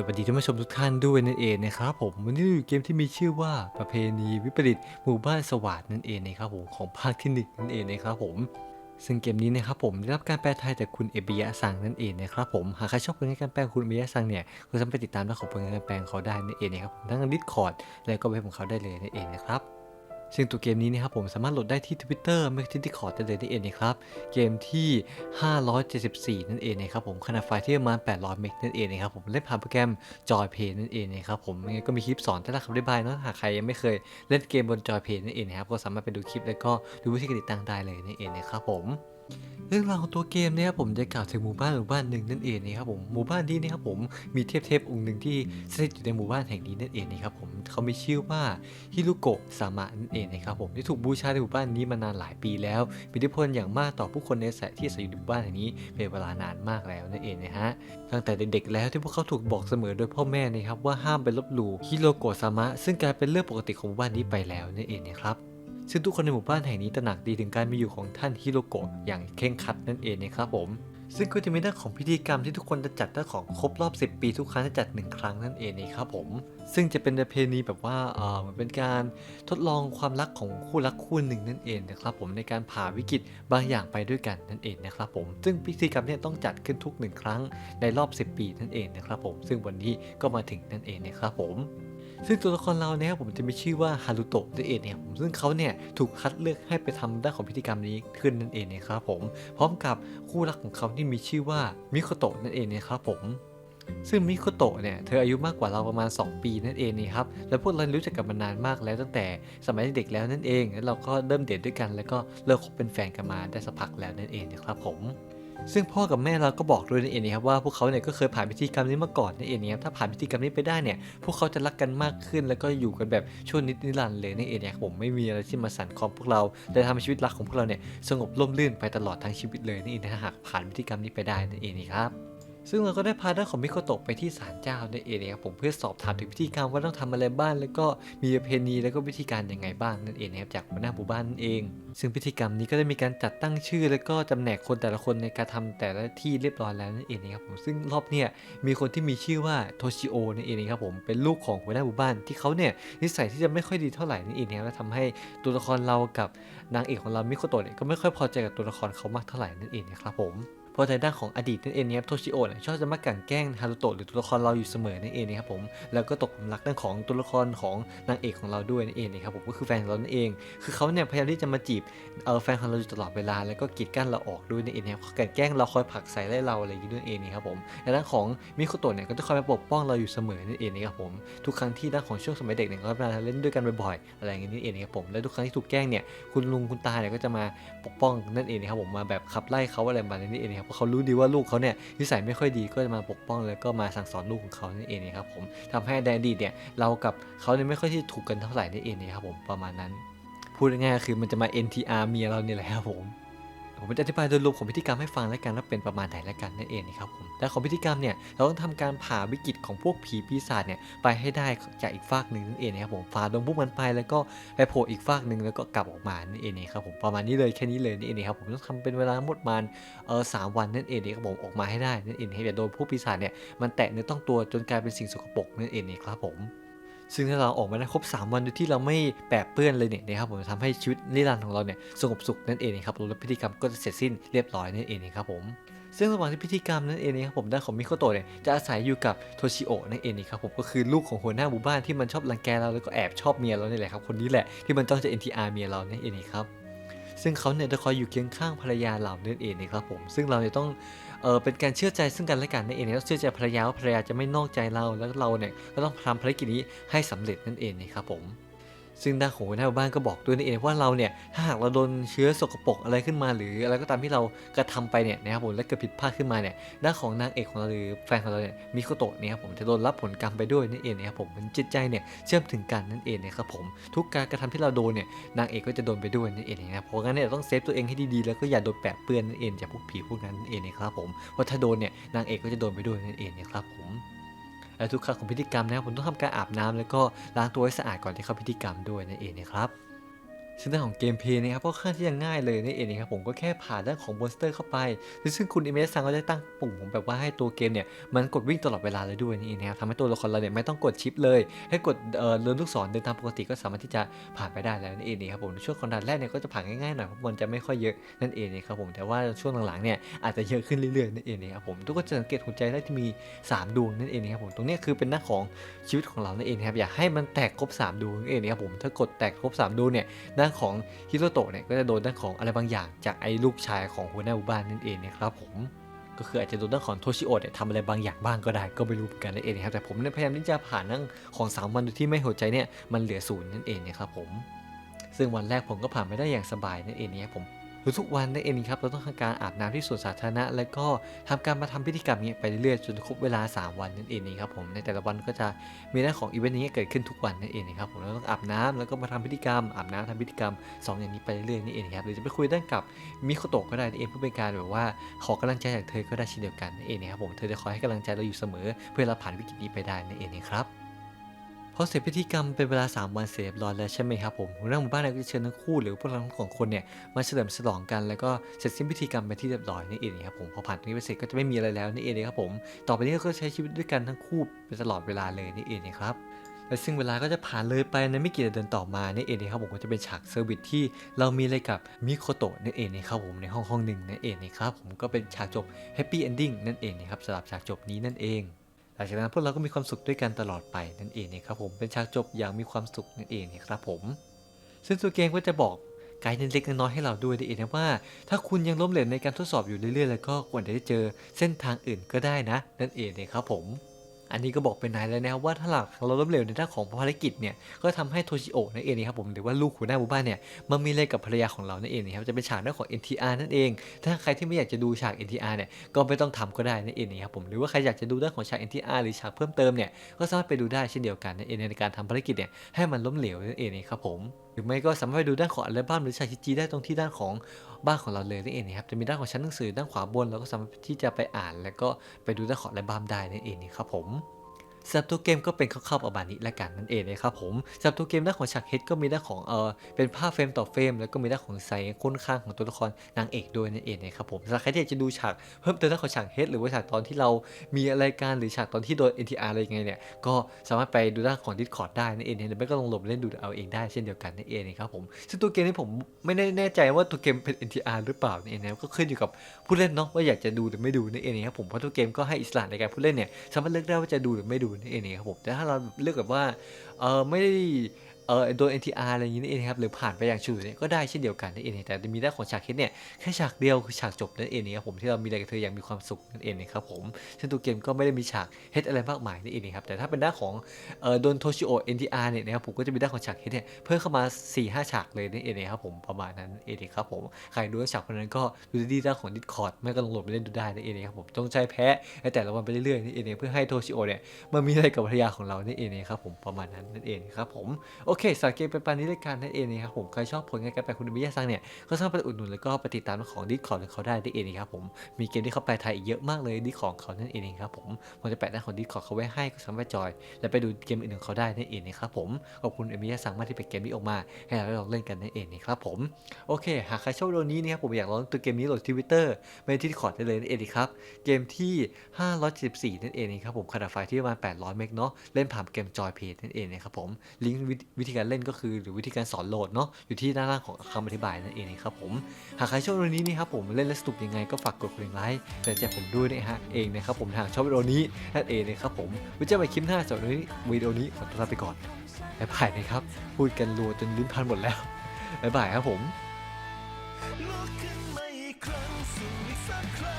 สวัสดีท่านผู้ชมทุกท่านด้วยนั่นเองนะครับผมวันนี้อยู่เกมที่มีชื่อว่าประเพณีวิปริตหมู่บ้านสวัสดนั่นเองนะครับผมของภาคที่หนึ่งนั่นเองนะครับผมซึ่งเกมนี้นะครับผมได้รับการแปลไทยจากคุณเอเบียสังนั่นเองนะครับผมหากใครชอบผลงานการแปลคุณเอเบียสังเนี่ยก็สามารถติดตามและขอผลงานการแปลของเขาได้นั่นเองนะครับผมทั้งดิสคอร์ดแล้วก็เว็บของเขาได้เลยนั่นเองนะครับ ซึ่งตัวเกมนี้นะครับผมสามารถโหลดได้ที่ Twitter ไม่ที่ Discord ได้เลยนั่นเองนะครับ เกมที่ 574 นั่นเองนะครับผมขนาดไฟล์ที่ประมาณ 800 เมกนั่นเองนะครับผมเล่นผ่านโปรแกรม Joypay นั่นเองนะครับผมยังไงก็มีคลิปสอนแต่ละคำอธิบายเนาะหากใครยังไม่เคยเล่นเกมบน Joypay นั่นเองนะครับก็สามารถไปดูคลิปแล้วก็ดูวิธีการติดตั้งได้เลยนั่นเองนะครับผม เรื่องราวของตัวเกมเนี่ยครับผมจะกล่าวถึงหมู่บ้านหมู่บ้านหนึ่งนั่นเองนะครับผมหมู่บ้านนี้นะครับผมมีเทพเทพองค์หนึ่งที่สถิตอยู่ในหมู่บ้านแห่งนี้นั่นเองนะครับผมเขามีชื่อว่าฮิรุโกะสามะนั่นเองนะครับผมที่ถูกบูชาในหมู่บ้านนี้มานานหลายปีแล้วมีอิทธิพลอย่างมากต่อผู้คนในสายที่อาศัยอยู่ในหมู่บ้านแห่งนี้เป็นเวลานานมากแล้วนั่นเองนะฮะตั้งแต่เด็กๆแล้วที่พวกเขาถูกบอกเสมอโดยพ่อแม่นะครับว่าห้ามไปลบหลู่ฮิโรโกะสามะซึ่งกลายเป็นเรื่องปกติของหมู่บ้านนี้ไปแล้วนั่นเองนะครับ ซึ่งทุกคนในหมู่บ้านแห่งนี้ตระหนักดีถึงการมีอยู่ของท่านฮิโรโกะอย่างเคร่งครัดนั่นเองนะครับผมซึ่งก็จะมีเรื่องของพิธีกรรมที่ทุกคนจะจัดเรื่องของครบรอบ 10 ปีทุกครั้งจะจัดหนึ่งครั้งนั่นเองนะครับผม ซึ่งจะเป็นประเพณีแบบว่าเออมันเป็นการทดลองความรักของคู่รักคู่หนึ่งนั่นเองนะครับผมในการผ่าวิกฤตบางอย่างไปด้วยกันนั่นเองนะครับผม ซึ่งพิธีกรรมนี้ต้องจัดขึ้นทุกหนึ่งครั้งในรอบ 10 ปีนั่นเองนะครับผม ซึ่งวันนี้ก็มาถึงนั่นเองนะครับผม ซึ่งตัวละครเราเนี่ยครับผมจะมีชื่อว่าฮารุโตะนั่นเองเนี่ยผมซึ่งเขาเนี่ยถูกคัดเลือกให้ไปทำด้านของพิธีกรรมนี้ขึ้นนั่นเองนะครับผม พร้อมกับคู่รักของเขาที่มีชื่อว่ามิโคโตะนั่นเองนะครับผมซึ่งมิโคโตะเนี่ย เธออายุมากกว่าเราประมาณ 2 ปีนั่นเองนี่ครับ แล้วพวกเรารู้จักกันมานานมากแล้วตั้งแต่สมัยเด็กแล้วนั่นเอง แล้วเราก็เริ่มเดทด้วยกัน แล้วก็เลิกคบเป็นแฟนกันมาได้สักพักแล้วนั่นเองนะครับผม ซึ่งพ่อกับแม่เราก็บอกด้วยนั่นเองนะครับว่าพวกเขาเนี่ยก็เคยผ่านพิธีกรรมนี้มาก่อนนั่นเองนะครับถ้าผ่านพิธีกรรมนี้ไปได้เนี่ยพวกเขาจะรักกันมากขึ้น แล้วก็อยู่กันแบบช่วงนิดนิรันดร์เลยนั่นเองนะครับผมไม่มีอะไรที่มาสั่นคลอนพวกเราแต่ทำให้ชีวิตรักของพวกเราเนี่ยสงบร่มรื่นไปตลอดทั้งชีวิตเลยนั่นเองนะหากผ่านพิธีกรรมนี้ไปได้นั่นเองนะครับ ซึ่งเราก็ได้พาด้านของมิโคโตะไปที่ศาลเจ้านั่นเองนะครับผมเพื่อสอบถามถึงพิธีกรรมว่าต้องทำอะไรบ้างแล้วก็มีประเพณีแล้วก็วิธีการยังไงบ้างนั่นเองนะครับจากหัวหน้าหมู่บ้านนั่นเอง ซึ่งพิธีกรรมนี้ก็ได้มีการจัดตั้งชื่อ แล้วก็จำแนกคนแต่ละคนในการทำแต่ละที่เรียบร้อยแล้วนั่นเองนะครับผมซึ่งรอบเนี่ยมีคนที่มีชื่อว่าโทชิโอนั่นเองนะครับผมเป็นลูกของหัวหน้าหมู่บ้านที่เขาเนี่ยนิสัยที่จะไม่ค่อยดีเท่าไหร่นั่นเองนะครับและทำให้ตัวละครเรากับนางเอกของเรามิโคโตะเนี่ยก็ไม่ค่อยพอใจกับตัวละครเขามากเท่าไหร่นั่นเองนะครับผม ราะในด้านของอดีตนั่นเองเนี่ยโทชิโอะเนี่ยชอบจะมากั่นแกล้งฮารุโตะหรือตัวละครเราอยู่เสมอนั่นเองนะครับผมแล้วก็ตกหลุมรักด้านของตัวละครของนางเอกของเราด้วยนั่นเองนะครับผมก็คือแฟนเรานั่นเอง คือเขาเนี่ยพยายามที่จะมาจีบเออแฟนของเราอยู่ตลอดเวลาแล้วก็กีดกั้นเราออกด้วยนั่นเองนะครับกั่นแกล้งเราคอยผลักใส่ไล่เราอะไรอย่างนี้นั่นเองนะครับผมในด้านของมิโคโตะเนี่ยก็จะคอยมาปกป้องเราอยู่เสมอนั่นเองนะครับผมทุกครั้งที่ด้านของช่วงสมัยเด็กเนี่ยก็มาเล่นด้วยกันบ่อยๆอะไรอย่างนี้นั่นเองนะครับผมและทุกครั้งที่ถูกแกล้งเนี่ยคุณลุงคุณตาเนี่ยก็จะมาปกป้องนั่นเองนะครับผมมาแบบขับไล่เขาอะไรแบบนี้เองนะครับเพราะเขารู้ดีว่าลูกเขาเนี่ยนิสัยไม่ค่อยดีก็จะมาปกป้อง แล้วก็มาสั่งสอนลูกของเขานั่นเองนะครับผมทำให้ในดีเนี่ยเรากับเขาเนี่ยไม่ค่อยที่ถูกกันเท่าไหร่นั่นเองนะครับผมประมาณนั้น พูดง่ายๆคือมันจะมา NTR เมียเราเนี่ยแหละครับผม ผมจะอธิบายโดยรวมของพิธีกรรมให้ฟังแล้วกันว่าเป็นประมาณไหนแล้วกันนั่นเองนะครับผมและของพิธีกรรมเนี่ยเราต้องทำการผ่าวิกฤตของพวกผีปีศาจเนี่ยไปให้ได้จากอีกฟากหนึ่งนั่นเองนะครับผมฝ่าดงพวกมันไปแล้วก็ไปโผล่อีกฟากหนึ่งแล้วก็กลับออกมานั่นเองนะครับผมประมาณนี้เลยแค่นี้เลยนั่นเองนะครับผมต้องทำเป็นเวลาหมดมาณเออสามวันนั่นเองนะครับผมออกมาให้ได้นั่นเองให้อย่าโดนพวกปีศาจเนี่ยมันแตะเนื้อต้องตัวจนกลายเป็นสิ่งสกปรกนั่นเองนะครับผม ซึ่งถ้าเราออกมาได้ครบ 3 วันโดยที่เราไม่แปรเปื้อนเลยเนี่ยนะครับผมจะทำให้ชีวิตนิรันดร์ของเราเนี่ยสงบสุขนั่นเองครับแล้วพิธีกรรมก็จะเสร็จสิ้นเรียบร้อยนั่นเองครับผมซึ่งระหว่างที่พิธีกรรมนั่นเองนะครับผมด้านของมิโคโตะเนี่ยจะอาศัยอยู่กับโทชิโอะนั่นเองนะครับผมก็คือลูกของหัวหน้าหมู่บ้านที่มันชอบรังแกเราแล้วก็แอบชอบเมียเราเนี่ยแหละครับคนนี้แหละที่มันต้องจะ NTR เมียเรานั่นเองครับ ซึ่งเขาเนี่ยจะคอยอยู่เคียงข้างภรรยาเรานั่นเองนะครับผม ซึ่งเราเนี่ยต้องเออเป็นการเชื่อใจซึ่งกันและกันนั่นเองนะเชื่อใจภรรยาว่าภรรยาจะไม่นอกใจเรา แล้วเราเนี่ยก็ต้องทำภารกิจนี้ให้สำเร็จนั่นเองนะครับผม ซึ่งด้านของหัวหน้าบ้านก็บอกด้วยนั่นเองว่าเราเนี่ยถ้าหากเราโดนเชื้อสกปรกอะไรขึ้นมา หรืออะไรก็ตามที่เรากระทำไปเนี่ยนะครับผมและเกิดผิดพลาดขึ้นมาเนี่ยด้านของนางเอกของเราหรือแฟนของเราเนี่ยมิโคโตะเนี่ยครับผมจะโดนรับผลกรรมไปด้วยนั่นเองนะครับผมมันจิตใจเนี่ยเชื่อมถึงกันนั่นเองนะครับผมทุกการกระทำที่เราโดนเนี่ยนางเอกก็จะโดนไปด้วยนั่นเองนะครับเพราะงั้นเนี่ยเราต้องเซฟตัวเองให้ดีๆแล้วก็อย่าโดนแปะเปื้อนนั่นเองจาพวกผีพวกนั้นนั่นเองนะครับผมเพราะถ้าโดนเนี่ยนางเอกก็จะโดนไปด้วยนั่นเองนะครับผม และทุกครั้งของพิธีกรรมนะครับผมต้องทำการอาบน้ำแล้วก็ล้างตัวให้สะอาดก่อนที่เข้าพิธีกรรมด้วยนั่นเองนะครับ ซึ่งเรื่องของเกมเพลย์นะครับก็ค่อนข้างที่จะง่ายเลยนั่นเองนะครับผมก็แค่ผ่านด้านของมอนสเตอร์เข้าไป ซึ่งคุณอิเมซังก็ได้ตั้งปุ่มผมแบบว่าให้ตัวเกมเนี่ยมันกดวิ่งตลอดเวลาเลยด้วยนี่เองนะครับทำให้ตัวละครเราเนี่ยไม่ต้องกดชิปเลยให้กดเอ่อเลื่อนลูกศรเดินตามปกติก็สามารถที่จะผ่านไปได้แล้วนั่นเองนะครับผมช่วงคอนดันแรกเนี่ยก็จะผ่านง่ายๆหน่อยเพราะมันจะไม่ค่อยเยอะนั่นเองนะครับผมแต่ว่าช่วงหลังๆเนี่ยอาจจะเยอะขึ้นเรื่อยๆนั่นเองนะครับผมทุกคนจะสังเกตหัวใจได้ที่มี 3 ดวงนั่นเองนะครับผมตรงนี้คือเป็นหน้าของชีวิตของเรานั่นเองนะครับอยากให้มันแตกครบ 3 ดวงนั่นเองนะครับผมถ้ากดแตกครบ 3 ดวงเนี่ยด้านของฮิโรโตะเนี่ยก็จะโดนด้านของอะไรบางอย่าง จากไอ้ลูกชายของหัวหน้าหมู่บ้านนั่นเองนะครับผมก็คืออาจจะโดนด้านของโทชิโอะเนี่ยทำอะไรบางอย่างบ้างก็ได้ก็ไม่รู้เหมือนกันนั่นเองนะครับแต่ผมเนี่ยพยายามที่จะผ่านนั่งของสามวันโดยที่ไม่หัวใจเนี่ยมันเหลือศูนย์นั่นเองนะครับผมซึ่งวันแรกผมก็ผ่านไปได้อย่างสบายนั่นเองนะครับผม ทุกๆวันนั่นเองครับเราต้องทำการอาบน้ำที่สวนสาธารณะ แล้วก็ทำการมาทำพิธีกรรมนี้ไปเรื่อยๆจนครบเวลา 3 วันนั่นเองนะครับผมในแต่ละวันก็จะมีเรื่องของอีเวนต์นี้เกิดขึ้นทุกวันนั่นเองนะครับผมเราต้องอาบน้ำแล้วก็มาทำพิธีกรรมอาบน้ำทำพิธีกรรมสองอย่างนี้ไปเรื่อยๆนี่เองครับหรือจะไปคุยด้านกับมิโคโตะก็ได้นั่นเองเพื่อเป็นการแบบว่าขอกำลังใจจากเธอก็ได้เช่นเดียวกันนั่นเองนะครับผมเธอจะคอยให้กำลังใจเราอยู่เสมอ เพื่อเราผ่านวิกฤตนี้ไปได้นั่นเองนะครับ พอเสร็จพิธีกรรมเป็นเวลา 3 วันเสร็จร้อยแล้วใช่ไหมครับผมหัวหน้าหมู่บ้านเนี่ยก็จะเชิญทั้งคู่หรือพวกเราทั้งสองคนเนี่ยมาเฉลิมฉลองกันแล้วก็เสร็จสิ้นพิธีกรรมไปที่เรียบร้อยนี่เองครับผมพอผ่านตรงนี้ไปเสร็จก็จะไม่มีอะไรแล้วนี่เองครับผมต่อไปนี้เราก็ใช้ชีวิตด้วยกันทั้งคู่ไปตลอดเวลาเลยนี่เองครับและซึ่งเวลาก็จะผ่านเลยไปในไม่กี่เดือนต่อมานี่เองครับผมก็จะเป็นฉากเซอร์วิสที่เรามีอะไรกับมิโคโตะนั่นเองนะครับผมในห้องห้องหนึ่งนั่นเองนะครับผมก็เป็นฉากจบแฮปปี้เอนดิ้งนั่นเองนะครับสำหรับฉากจบนี้นั่นเอง ลังจากนั้นพวกเราก็มีความสุขด้วยกันตลอดไปนั่นเองนะครับผมเป็นฉากจบอย่างมีความสุขนั่นเองนะครับผม ซึ่งตัวเกมก็จะบอกไกด์เล็กๆน้อยๆให้เราด้วยนั่นเองนะว่า ถ้าคุณยังล้มเหลวในการทดสอบอยู่เรื่อยๆแล้วก็ควรจะได้เจอเส้นทางอื่นก็ได้นะ นั่นเองนะครับผม อันนี้ก็บอกเป็นนายแล้วนะครับว่าถ้าหลักเราล้มเหลวในด้านของภารกิจเนี่ยก็ทำให้โทชิโอะนั่นเองนะครับผมหรือว่าลูกหัวหน้าหมู่บ้านเนี่ยมันมีอะไรกับภรรยาของเรานั่นเองนะครับจะเป็นฉากด้านของ NTR นั่นเอง ถ้าใครที่ไม่อยากจะดูฉาก NTR เนี่ยก็ไม่ต้องทำก็ได้นั่นเองนะครับผมหรือว่าใครอยากจะดูด้านของฉาก NTR หรือฉากเพิ่มเติมเนี่ยก็สามารถไปดูได้เช่นเดียวกันนั่นเองในการทำภารกิจเนี่ยให้มันล้มเหลวนั่นเองนะครับผม รือไม่ก็สามารถไปดูด้านของอัลบั้มหรือฉากจีได้ตรงที่ด้านของบ้านของเราเลยนั่นเองนะครับจะมีด้านของชั้นหนังสือด้านขวาบนเราก็สามารถที่จะไปอ่าน แล้วก็ไปดูด้านของอัลบั้มได้นั่นเองนะครับผม สำหรับตัวเกมก็เป็นคร่าวๆประมาณนี้ละกันนั่นเองนะครับผมสำหรับตัวเกมด้านของฉากเฮดก็มีด้านของเออเป็นภาพเฟรมต่อเฟรมแล้วก็มีด้านของไซส์ค่อนข้างของตัวละครนางเอกด้วยนั่นเองนะครับผมสำหรับใครที่อยากจะดูฉากเพิ่มเติมด้านของฉากเฮดหรือว่าฉากตอนที่เรามีอะไรกันหรือฉากตอนที่โดน NTR อะไรยังไงเนี่ยก็สามารถไปดูด้านของ Discord ได้นั่นเองหรือไม่ก็ลองโหลดเล่นดูเอาเองได้เช่นเดียวกันนั่นเองนะครับผมซึ่งตัวเกมนี้ผมไม่ได้แน่ใจว่าตัวเกมเป็น NTR หรือเปล่านั่นเองนะก็ขึ้นอยู่กับผู้เล่นเนาะว่าอยากจะดูหรือไม่ดูนั่นเองนะครับผมเพราะตัวเกมก็ให้อิสระในการผู้เล่นเนี่ยสามารถเลือกได้ว่าจะดูหรือไม่ดูนั่นเองครับผมแต่ถ้าเราเลือกแบบว่าเออไม่ได้ เออโดน NTR อะไรอย่างนี้นั่นเองครับหรือผ่านไปอย่างฉูดเนี่ยก็ได้เช่นเดียวกันนั่นเองแต่จะมีด้านของฉากคิดเนี่ยแค่ฉากเดียวคือฉากจบนั่นเองนะครับผมที่เรามีอะไรกับเธออย่างมีความสุขนั่นเองนะครับผมซึ่งตัวเกมก็ไม่ได้มีฉากเฮดอะไรมากมายนั่นเองครับแต่ถ้าเป็นด้านของเออโดนโทชิโอ NTR เนี่ยนะครับผมก็จะมีด้านของฉากเฮดเนี่ยเพิ่มเข้ามา4ี่ห้าฉากเลยนั่นเองนะครับผมประมาณนั้นเองครับผมใครดูฉากคนนั้นก็ดูดีด้านของ Discord ไม่ก็ลงโหลดไปเล่นดูได้นั่นเองครับผมจงใจแพ้ในแต่ละวันไปเรื่อยๆนั่นเองเพื่อให้โทชิโอเนี่ยมันมีอะไรกับภรรยาของเรานั่นเองครับผมประมาณนั้นนั่นเองครับผมโอเคสำหรับเกมเป็นปานนี้รายการนั่นเองนะครับผมใครชอบผลงานการแปลคุณมิยาซังเนี่ยก็สามารถไปอุดหนุนแล้วก็ไปติดตามของดิสคอร์ดของเขาได้นั่นเองนะครับผมมีเกมที่เขาแปลไทยอีกเยอะมากเลยดิสของเขานั่นเองครับผมผมจะแปะหน้าของดิสคอร์ดเขาไว้ให้ก็สามารถจอย และไปดูเกมอื่นของเขาได้นั่นเองนะครับผมขอบคุณเอมิยาซังมากที่เป็นเกมนี้ออกมา ให้เราได้ลองเล่นกันนั่นเองนะครับผมโอเค หากใครชอบวิดีโอนี้นะครับผมอยากลองตัวเกมนี้โหลดทวิตเตอร์ไปที่ดิสคอร์ดได้เลยนั่นเองครับเกมที่ 574 นั่นเองครับผมขนาดไฟล์ที่ประมาณ800เมกเนาะเล่นผ่านเกมจอยเพจนั่นเองนะครับผมลิงก์วิธีการเล่นก็คือ หรือวิธีการสอนโหลดเนาะอยู่ที่ด้านล่างของคำอธิบายนั่นเองครับผมหากใครชอบวิดีโอนี้นี่ครับผมเล่นและสนุกยังไงก็ฝากกดกระดิ่งไลค์แต่แจกผมด้วยนะฮะเองนะครับผมทางชอบวิดีโอนี้นั่นเองนะครับผมไว้เจอกันคลิปหน้าสำหรับวันนี้วิดีโอนี้ขอตัวลาไปก่อนบ๊ายบายนะครับพูดกันรัวจนลิ้นพันหมดแล้วบ๊ายบายครับผมลุกขึ้นมาอีกครั้งสู้อีกสักครั้ง